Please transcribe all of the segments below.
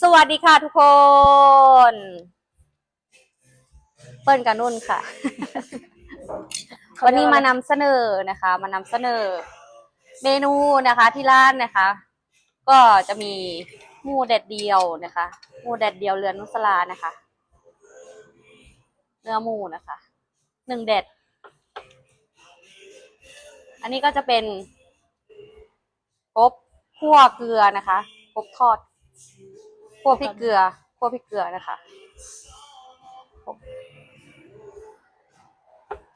สวัสดีค่ะทุกคน เปิ้ลกับนุ่นค่ะ วันนี้มานำเสนอนะคะ มานำเสนอ เมนูนะคะที่ร้านนะคะ ก็จะมีหมูแดดเดียวนะคะหมูแดดเดียวเรือนนุสลานะคะ เนื้อหมูนะคะหนึ่งเด็ดอันนี้ก็จะเป็นกบคั่วเกลือนะคะกบทอด คั่วพริกเกลือคั่วพริกเกลือนะคะกบ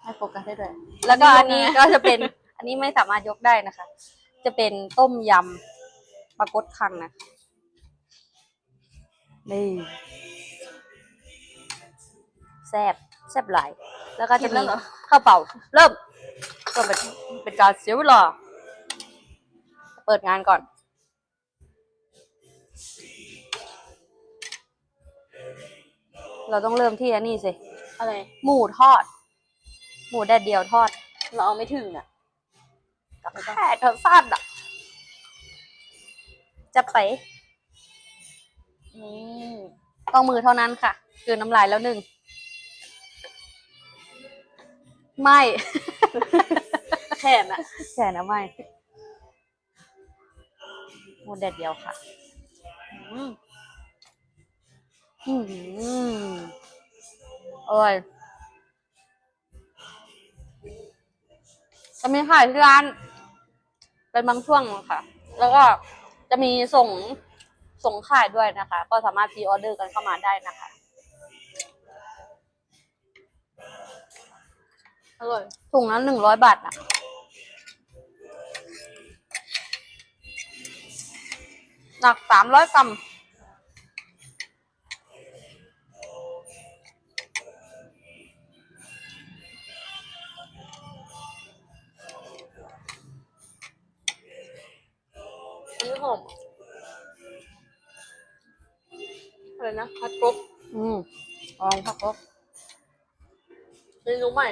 ให้โฟกัสได้ด้วยแล้วก็อันนี้ก็จะเป็น อันนี้ไม่สามารถยกได้นะคะ จะเป็นต้มยำปลากดคังนะคะนี่แซ่บแซ่บหลาย แล้วก็จะมีข้าวเปล่า เริ่มก็เป็นเป็นการเสียเวลาเปิดงานก่อน เราต้องเริ่มที่อันนี้สิ อะไร หมูทอด หมูแดดเดียวทอด เราเอาไม่ถึงอะแค่เธอสั้นอะ จะไป นี่ ต้องมือเท่านั้นค่ะคือน้ำลายแล้วหนึ่ง ไม่ แขนอะแค่นะไม่หมูแดดเดียวค่ะ อืม อืมอร่อยจะมีขายที่ร้าน เป็นบางช่วงค่ะ แล้วก็จะมีส่งส่งขายด้วยนะคะ ก็สามารถพีออเดอร์กันเข้ามาได้นะคะ อร่อยถุงนั้นหนึ่งร้อยบาทนะหนักสามร้อยกรัม อันนี้หอมอะไรนะพัดกบอืมลองพักก็เมนูใหม่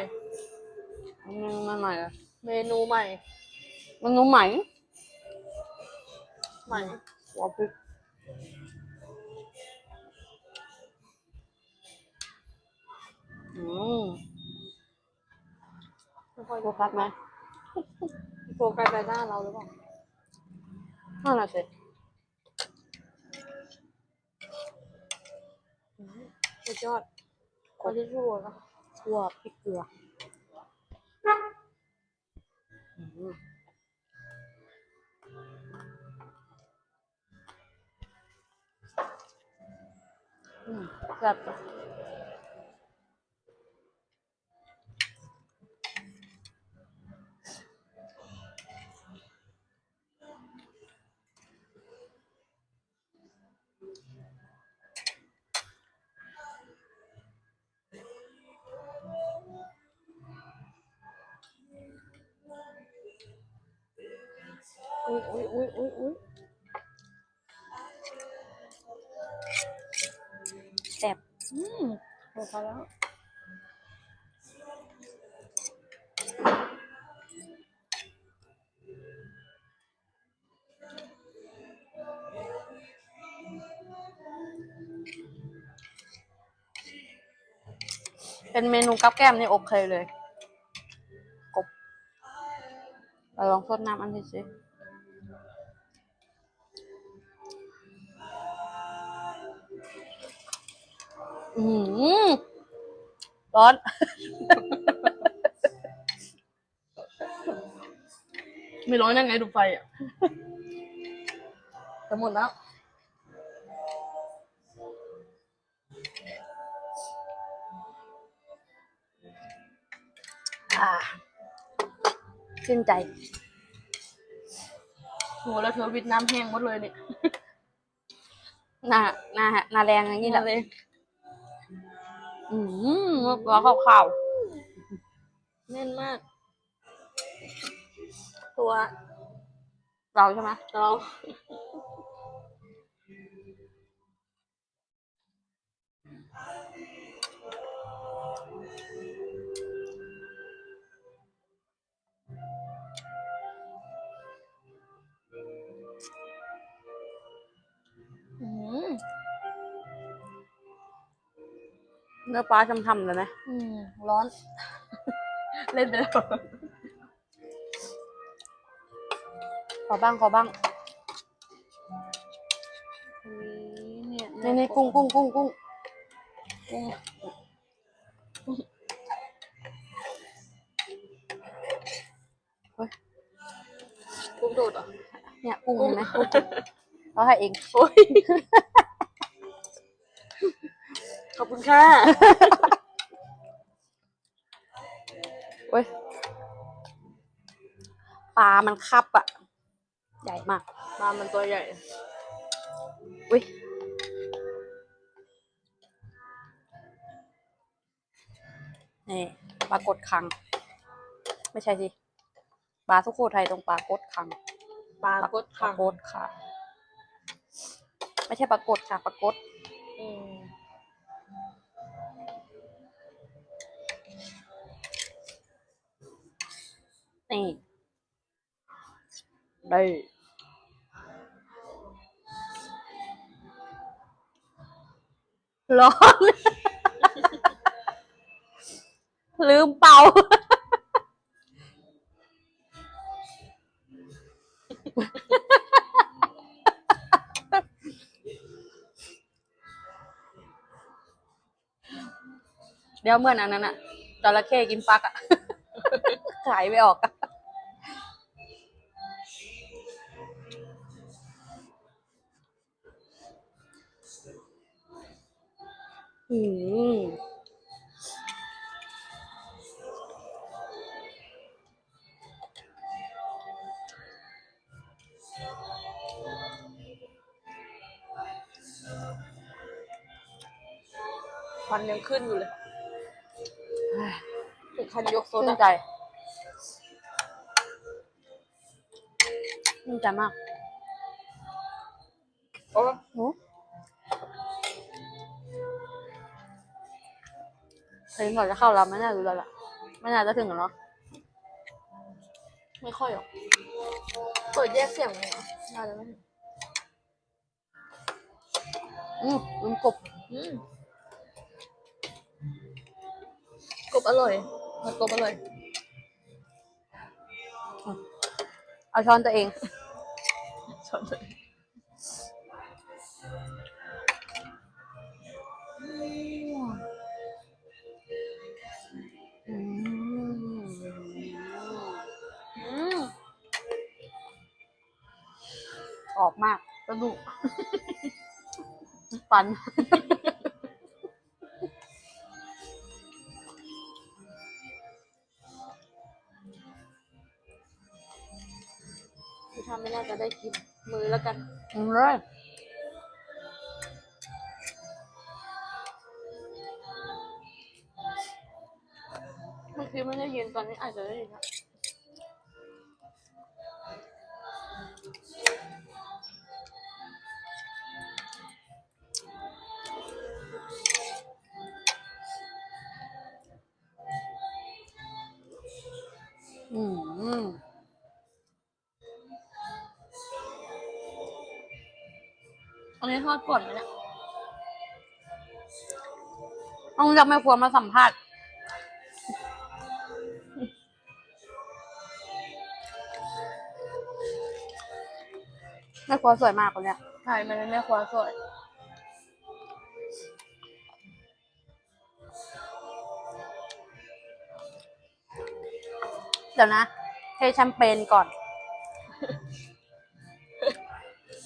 มันใหม่เลยเมนูใหม่ มันนุ่มไหมใหม่ หัวพริกอืมไม่ค่อยโฟกัสไหมโฟกัสไปหน้าเราหรือเปล่า นั่นแหละสิสุดยอดคนที่ชั่วนะคั่วพริ เป็นเมนูกับแก้มนี่โอเคเลย กบเราลองซดน้ำอันนี้สิอืมร้อน ไม่ร้อนยังไงดูไฟอะจะหมดแล้ว อ่าชื่นใจโหแล้วเธอวิดน้ำแห้งหมดเลยเนี่ยหน้าหน้าหน้าแรงอย่างนี้แหละเลยอืมร้อนข้าวแน่นมาก ตัวๆเราใช่ไหมเรา เนื้อปลาช่ำๆเลยไหมอืมร้อน เล่นไปแล้ว ขอบ้าง ขอบ้างเนี่ยนี่นี่กุ้งกุ้งกุ้งกุ้งกุ้งกุ้งโดดเหรอเนี่ยกุ้งเห็นไหมกุ้งเขาให้เองโอ้ย ขอบ คุณค่ะเว้ยปลามันคับอะใหญ่มาก ปลามันตัวใหญ่ อุ้ยนี่ปลากดคัง ไม่ใช่สิปลาสุโขทัยตรงปลากดคังปลากดปค่ะลากดค่ะ ไม่ใช่ปลากดค่ะปลากด นี่ได้ร้อนลืมเป่า เดี๋ยวเหมื่อนอันนั้นอะจระเข้กินฟักอะ ขายไม่ออกอะ อืมควันยังขึ้นอยู่เลยถึงคันยกโซชื่นดาใจชื่นใจมาก โอ้ โอ้ เพลงก่อนจะเข้าเราไม่น่ารู้แล้วล่ะไม่น่าจะถึงกันเนาะไม่ค่อยหรอกเปิดแยกเสียงเลยน่าจะไม่อืมลืมกบอืมกบอร่อยมันกบอร่อยเอาช้อนตัวเองชอบเลยอื ระดูกฟันที่ทำไม่น่าจะได้กินมือแล้วกันอืมเลยบางทีไม่ได้ยินตอนนี้อาจจะได้ยินอะ อืมอันนี้ทอดก่อนไหมเนี่ยต้องจะไม่ควรมาสัมภาษณ์แม่ครัวสวยมากคนเนี้ยใช่มันเป็นแม่ครัวสวยเดี๋ยวนะเทแชมเปญก่อน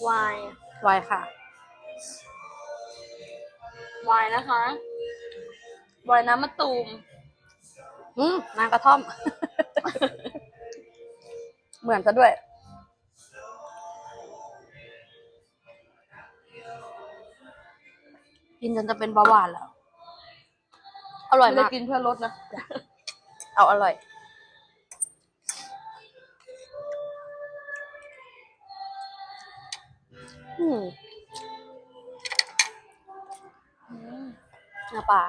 วาย ไว้ค่ะ วายนะคะ วายน้ำมะตูม อืมนางกระท่อม เหมือนซะด้วย กินจนจะเป็นเบาหวานแล้ว อร่อยไม่ได้มากกินเพื่อลดนะ เอาอร่อย อืมเนื้อปลา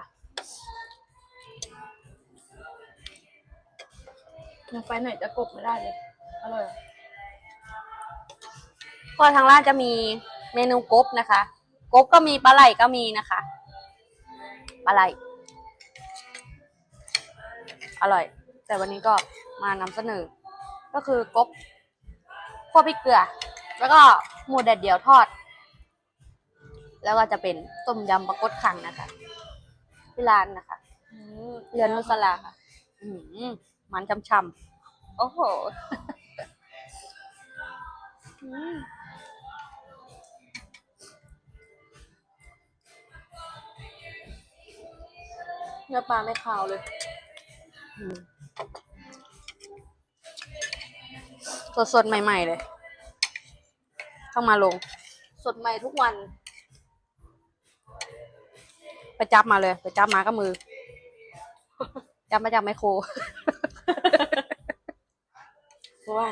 ยังไปไหน่อยจะกบไม่ได้เลย อร่อย ก็ทางร้านจะมีเมนูกบนะคะ กบก็มีปลาไหลก็มีนะคะ ปลาไหล อร่อย แต่วันนี้ก็มานำเสนอ ก็คือกบคั่วพริกเกลือ แล้วก็ หมูแดดเดียวทอด แล้วก็จะเป็นต้มยำปลากดขังนะคะ ที่ร้านนะคะอืมเรือนนุสลาค่ะอืมมันช่ำโอ้โหอืมเนื้อปลาไม่คาวเลยๆอืมสดๆ ใหม่ ๆ เลย ต้องมาลง สดใหม่ทุกวัน ไปจับมาเลยไปจับมาก็มือ จับมาจากไมโครเพราะว่า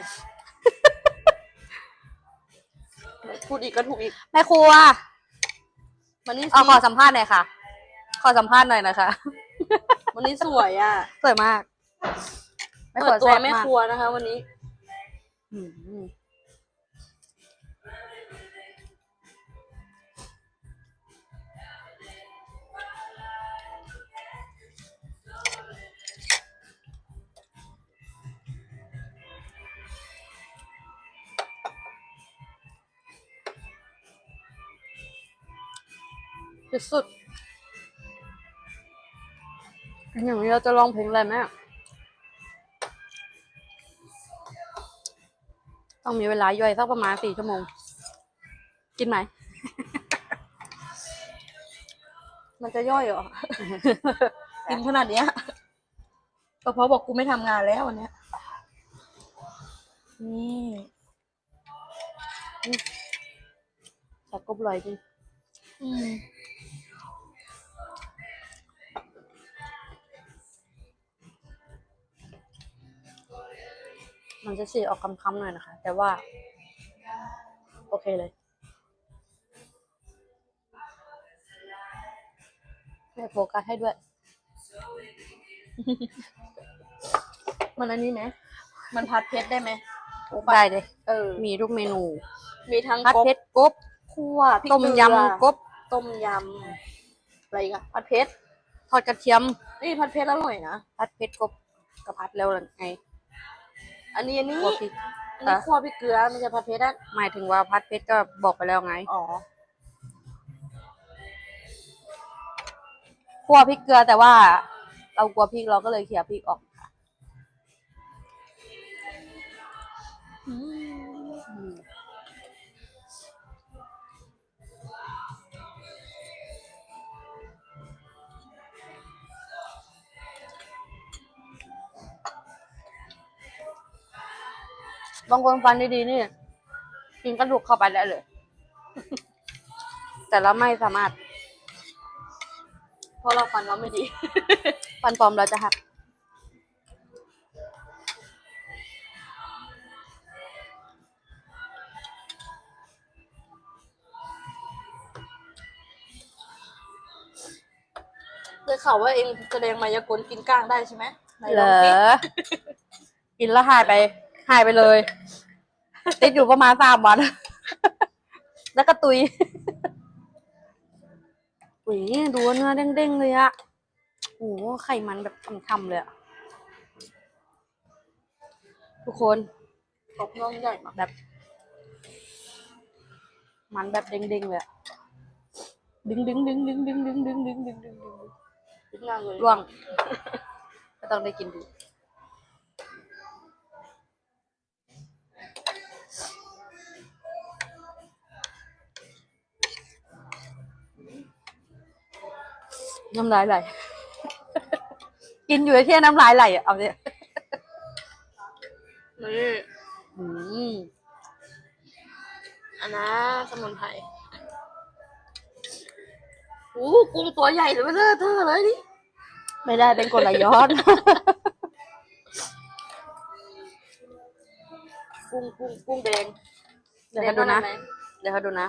พูดอีกก็ถูกอีกแม่ครัวมันนี่เอาสิขอสัมภาษณ์หน่อยค่ะ ขอสัมภาษณ์หน่อยนะคะวันนี้สวยอะ สวยมากเปิดตัวแซ่บแม่มากครัวนะคะ วันนี้ ที่สุดอย่างนี้เราจะลองเพลงอะไรไหมอะต้องมีเวลาย่อยสักประมาณสี่ชั่วโมง กินไหม มันจะย่อยเหรอ กินขนาดเนี้ยก็เพราะบอกกูไม่ทำงานแล้ววันเนี้ย นี่แต่กบลอยจริงอืม มันจะสีออกคำๆหน่อยนะคะ แต่ว่า โอเคเลยไม่โฟกัสให้ด้วย มันอันนี้ไหม มันพัดเพชรได้ไหมได้เลยเออ มีทุกเมนู มีทั้งพัดกบเพชรกบคั่วพริกต้มเกลือยำกบ ต้มยำอะไรอีกอะผัดเพชรทอดกระเทียมนี่ผัดเพชรอร่อยนะ พัดเพชรกบกระพัดแล้วไง อันนี้อันนี้คั่วพริกอันนี้คั่วพริกเกลือมันจะผัดเพชรอะหมายถึงว่าพัดเพชรก็บอกไปแล้วไงอ๋อคั่วพริกเกลือแต่ว่า เรากลัวพริกเราก็เลยเขี่ยพริกออก บางคนฟันดีๆนี่กินกระดูกเข้าไปได้เลย แต่เราไม่สามารถ เพราะเราฟันเราไม่ดี ฟันปลอมเราจะหักได้ข่าวว่าเองแสดงมายากลกินก้างได้ใช่ไหมไหนเหลรองอสิกินแล้วหายไป หายไปเลย ติดอยู่ประมาณสามวัน แล้วก็ตุยอุ้ยดูว่าเนื้อเด้งๆเลยอะโอ้โหไขมันแบบทำๆเลยอะทุกคนกบน้องใหญ่มากแบบ มันแบบเด้งๆเลยอะดึงดึงดึงดึงดึงดึงดึงดึงดึงดึงดึงกินง่ายเลยร่วงก็ต้องได้กินดู น้ำลายไหล กินอยู่ไอ้เที่ยน้ำลายไหลอะเอาเนี่ยนี่อืมอันนะสมุนไพรโอ้กุ้งตัวใหญ่เลยเว้ยเธอเธอเลยดิไม่ได้เป็นกลย้อน กุ้งกุ้งกุ้งแดงเดี๋ยวเขาดูนะแงขนาไหเดี๋ยวเขาดูนะ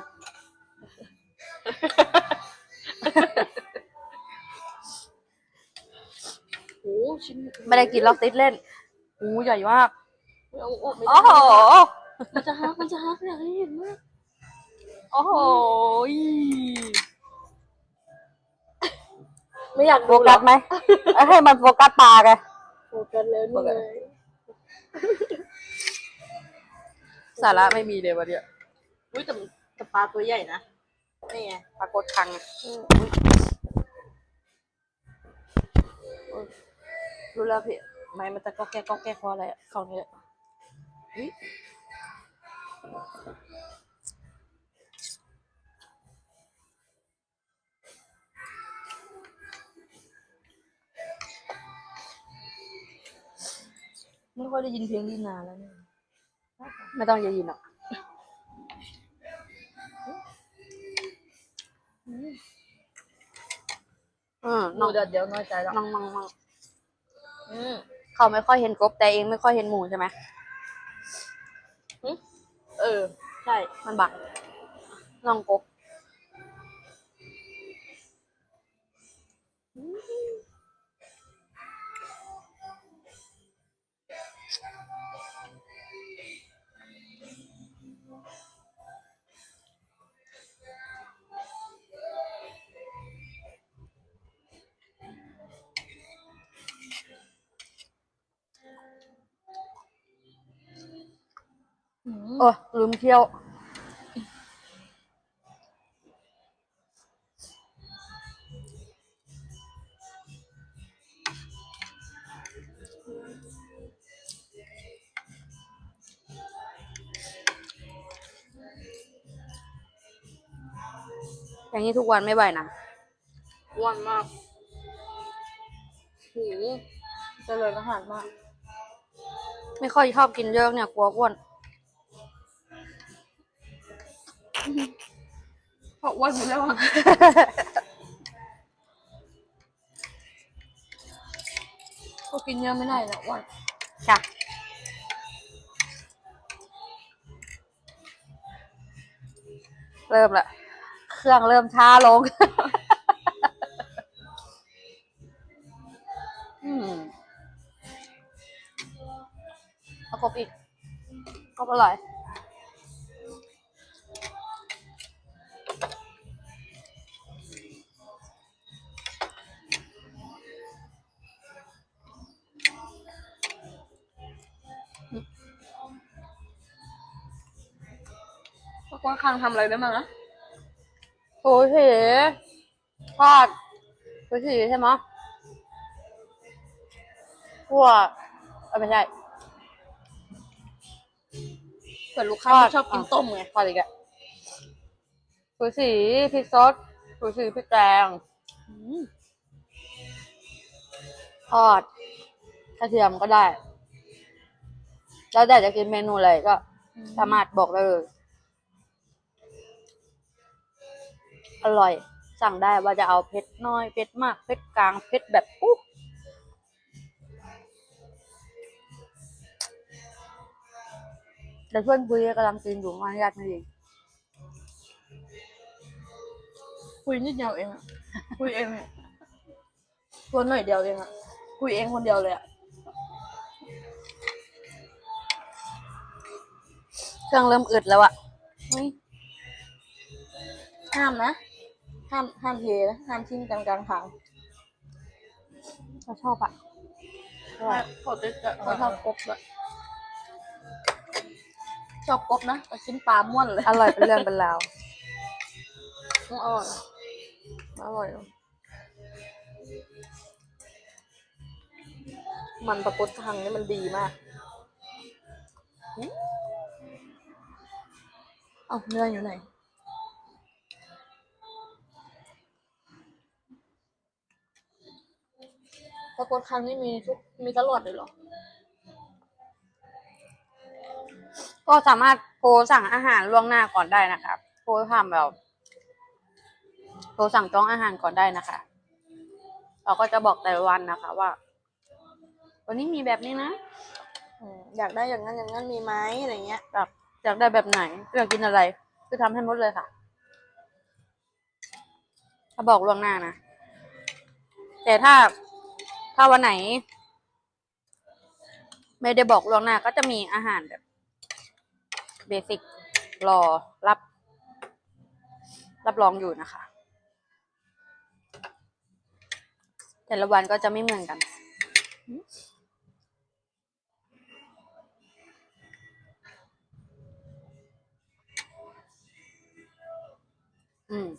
ชิ้นไม่ได้กินล็อกติดเล่นอู้ใหญ่มากเอาออกไม่ได้โอ้โหมันจะฮักมันจะฮักอยากให้เห็นมากโอ้โหไม่อยากโฟดูหรกัอสไหมให้มันโฟกัสปลาไงโฟกัสแล้วนี่ไงสาระไม่มีเลยวันเนี้ยอุ้ยแต่แต่ปลาตัวใหญ่นะนี่ไงปรากฏครั้งอะอืม รู้แล้วพี่ไม่มันจะก็แก้ก็แก้คออะไรอะเขาเนี่ยอุ๊ยไม่ค่อยได้ยินเพลงนี้นานแล้วเนี่ยไม่ต้องจะยินหรอกอืมหน้นูองเดี๋ยวเดี๋ยวน้อยใจแล้วน้องน้องน้องอืม เขาไม่ค่อยเห็นกบแต่เองไม่ค่อยเห็นหมูใช่ไหมเออ ใช่ มันบักน้องกบ โอ้ลืมเที่ยว อย่างนี้ทุกวันไม่ไหวนะอ้วนมากหูเจริญอาหารมาก ไม่ค่อยชอบกินเยอะเนี่ยกลัวอ้วน อ้วนไปแล้วอะก็กินเยอะไม่ได้นะอ้วนค่ะ เริ่มละ เครื่องเริ่มช้าลง อืมเอากบอีกกบอร่อยางคางทำอะไรได้บ้างนะโอ้ยเห็ทอดโอ้ยสีใช่ไหมะคั่วเออไม่ใช่เผื่อลูกค้าไม่ชอบกินต้มไงทอดอีกอะสูสีพริกซดสูสีพริกแกงอืมทอดกระเทียมก็ได้ แล้วแต่จะกินเมนูอะไรก็สามารถบอกได้เลย อร่อย สั่งได้ว่าจะเอาเผ็ดน้อยเผ็ดมากเผ็ดกลางเผ็ดแบบอุ๊บแต่เพื่อนคุยกำลังกินอยู่มาญาติไม่ดีคุยนิดเดียวเองอะคุยเองอะตัวหน่อยเดียวเองอะคุยเองคนเดียวเลยอะเครื่องเริ่มอึดแล้วอะเฮ้ยห้ามนะ ห้ามห้ามเทนะห้ามทิ้งกลางกลางทางเราชอบอะอร่อยเขาจะเขาชอบกบด้วยชอบกบนะแต่กินปลาม่วนเลย อร่อยเป็นเรื่องเป็นราวอร่อยอร่อยมันประกดทางนี่มันดีมากอืมเอ้าเนื้ออยู่ไหน ปรากฏครั้งนี้มีทุกมีตลอดเลยเหรอ ก็สามารถโทรสั่งอาหารล่วงหน้าก่อนได้นะคะโทรทำแบบโทรสั่งจองอาหารก่อนได้นะคะ เราก็จะบอกแต่ละวันนะคะ ว่า วันนี้มีแบบนี้นะอืมอยากได้อย่างนั้นอย่างนั้นมีไหมอะไรเงี้ย แบบอยากได้แบบไหนอยากกินอะไร คือทำให้หมดเลยค่ะ ถ้าบอกล่วงหน้านะ แต่ถ้า ถ้าวันไหน ไม่ได้บอกล่วงหน้าก็จะมีอาหารแบบเบสิกรอรับ รับรองอยู่นะคะ แต่ละวันก็จะไม่เหมือนกันอื嗯，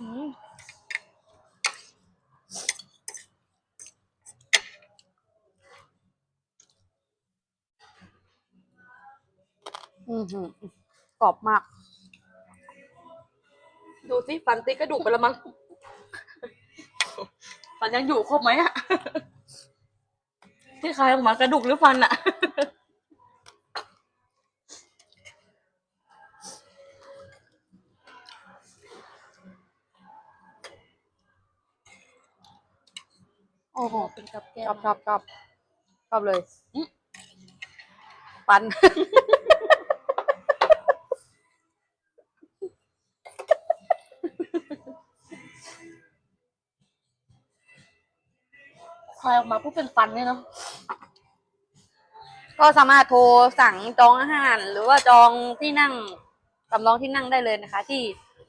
嗯。Mm. กรอบมาก ดูสิฟันติดกระดูกไปแล้วมั้งฟันยังอยู่ครบไหมอะที่คลายออกมากระดูกหรือฟันอะโอ้โหเป็นกับแก้ชมอบชอบชอบชอบเลยอืมปัน ออกมาปุ๊บเป็นฟันเนี่ยเนาะก็สามารถโทรสั่งจองอาหาร หรือว่าจองที่นั่งสำรองที่นั่งได้เลยนะคะ ที่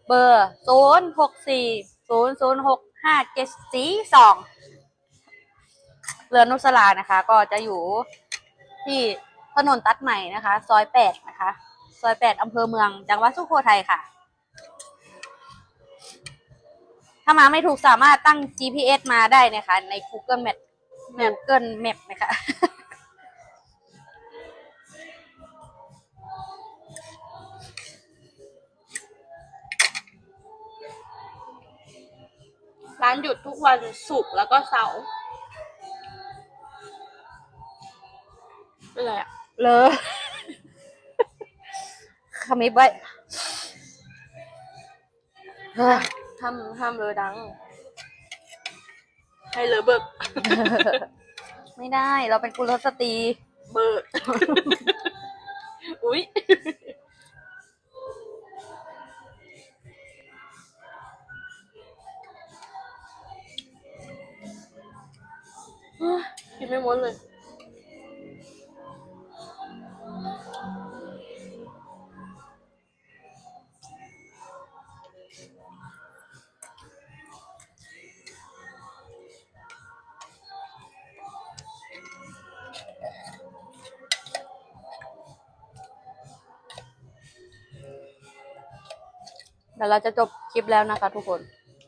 เบอร์ศูนย์หกสี่ศูนย์ศูนย์หกห้าเจ็ดสี่สองเรือนนุสลานะคะ ก็จะอยู่ที่ถนนตัดใหม่นะคะ ซอยแปดนะคะ ซอยแปดอำเภอเมือง จังหวัดสุโขทัยค่ะ ถ้ามาไม่ถูกสามารถตั้ง GPS มาได้นะคะ ใน Google Map Google Map นะคะร้านหยุดทุกวันศุกร์แล้วก็เสาร์เป็นไรอะเลอขมิบไว้เฮ้ยห้ามห้ามเลยดัง ให้เลยเบิก ไม่ได้เราเป็นกุลสตรีเบิกอุ๊ยกินไม่หมดเลย เดี๋ยวเราจะจบคลิปแล้วนะคะ ทุกคน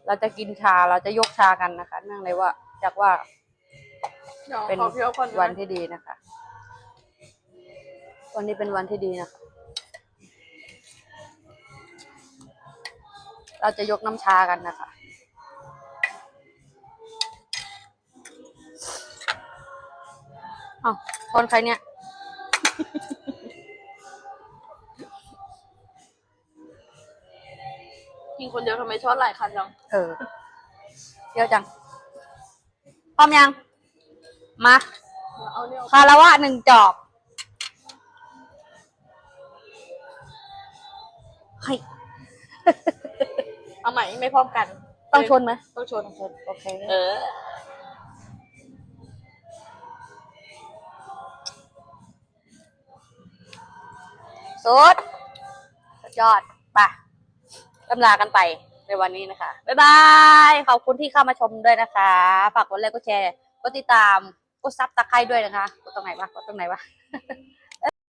เราจะกินชาเราจะยกชากันนะคะ เนื่องเลยว่าจากว่าเดี๋ยวเป็นขอเพี้ยวก่อนนะวันที่ดีนะคะ วันนี้เป็นวันที่ดีนะคะ เราจะยกน้ำชากันนะคะอ้าวคนใครเนี่ย กินคนเดียวทำไมช้อนหลายคันจังเออเยอะจังพร้อมยัง มาเอาเนี่ยคาราวะหนึ่งจอบเฮ้ยเอาใหม่ไม่พร้อมกัน ต้องชนไหมต้องชนชนโอเค เออ สุดสุดยอดไป ลำลากันไปในวันนี้นะคะ บ๊ายบาย ขอบคุณที่เข้ามาชมด้วยนะคะ ฝากกดไลค์กดแชร์ กดติดตาม กดซับตะไคร้ด้วยนะคะ กดตรงไหนวะ กดตรงไหนวะ